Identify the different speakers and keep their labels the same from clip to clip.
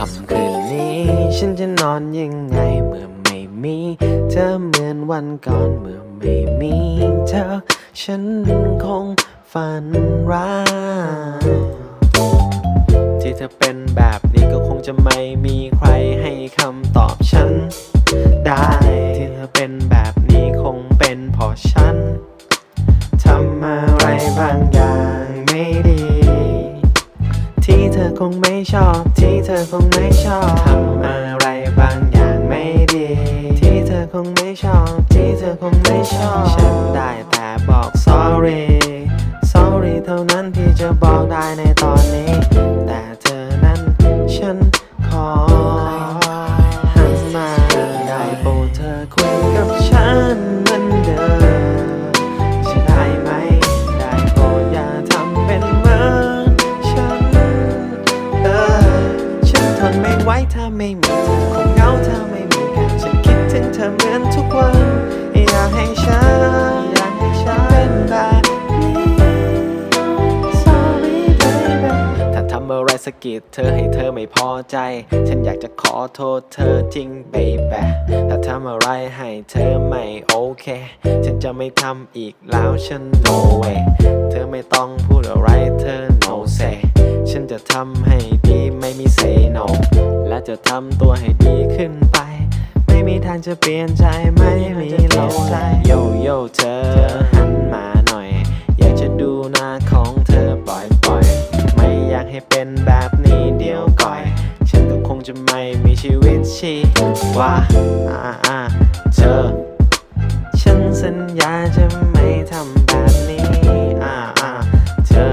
Speaker 1: ค่ำคืนนี้ ฉันจะนอนยังไงเมื่อไม่มี เธอเหมือนวันก่อนเมื่อไม่มีเธอ ฉันคงฝันร้ายที่เธอเป็นแบบนี้ก็คงจะไม่มีใครให้คำตอบฉัน ได้ที่เธอเป็นแบบนี้คงเป็นเพราะฉันทำอะไรบางอย่าง คงไม่ชอบ ที่เธอคงไม่ชอบทำอะไรบางอย่างไม่ดี ที่เธอคงไม่ชอบ ที่เธอคงไม่ชอบ ฉันได้แต่บอก sorry sorry เท่านั้นที่จะบอกได้ใน อคงเหงาถ้าไม่มีกันฉันคิดถึงเธอเหมือนทุกวัน อยากให้ฉันอยากให้ฉันเป็นแบบนี้ Sorry baby ถ้าทำอะไรสะกิดเธอให้เธอไม่พอใจ ฉันอยากจะขอโทษเธอจริง baby ถ้าทำอะไรให้เธอไม่โอเค ฉันจะไม่ทำอีกแล้วฉัน no way เธอไม่ต้องพูดอะไร จะทำตัวให้ดีขึ้นไป ไม่มีทางจะเปลี่ยนใจไม่มีเลมใจโยโย่เธอหันมาหน่อย อยากจะดูหน้าของเธอปล่อยปล่อยไม่อยากให้เป็นแบบนี้เดียวก่อย ฉันก็คงจะไม่มีชีวิตชีวาอ่าอ่าเธอ ฉันสัญญาจะไม่ทำแบบนี้อ่าอ่าเธอ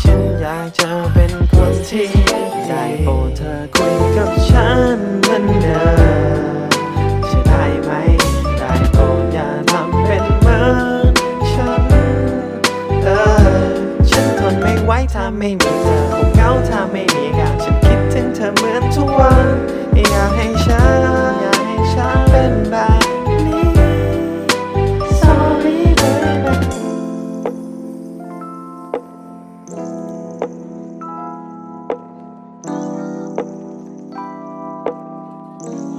Speaker 1: ฉันอยากจะเป็นคนที่ โปรดเธอคุยกับฉันเหมือนเดิมจะได้ไหม ได้โปรดอย่าทำเป็นเหมือนฉันเออฉันทนไม่ไหวถ้าไม่มีเธอคงเหงาถ้าไม่มีกันฉันคิดถึงเธอเหมือนทุกวันอยากให้ฉันอยากให้ฉันเป็นแบบนี้ Sorry baby Bye.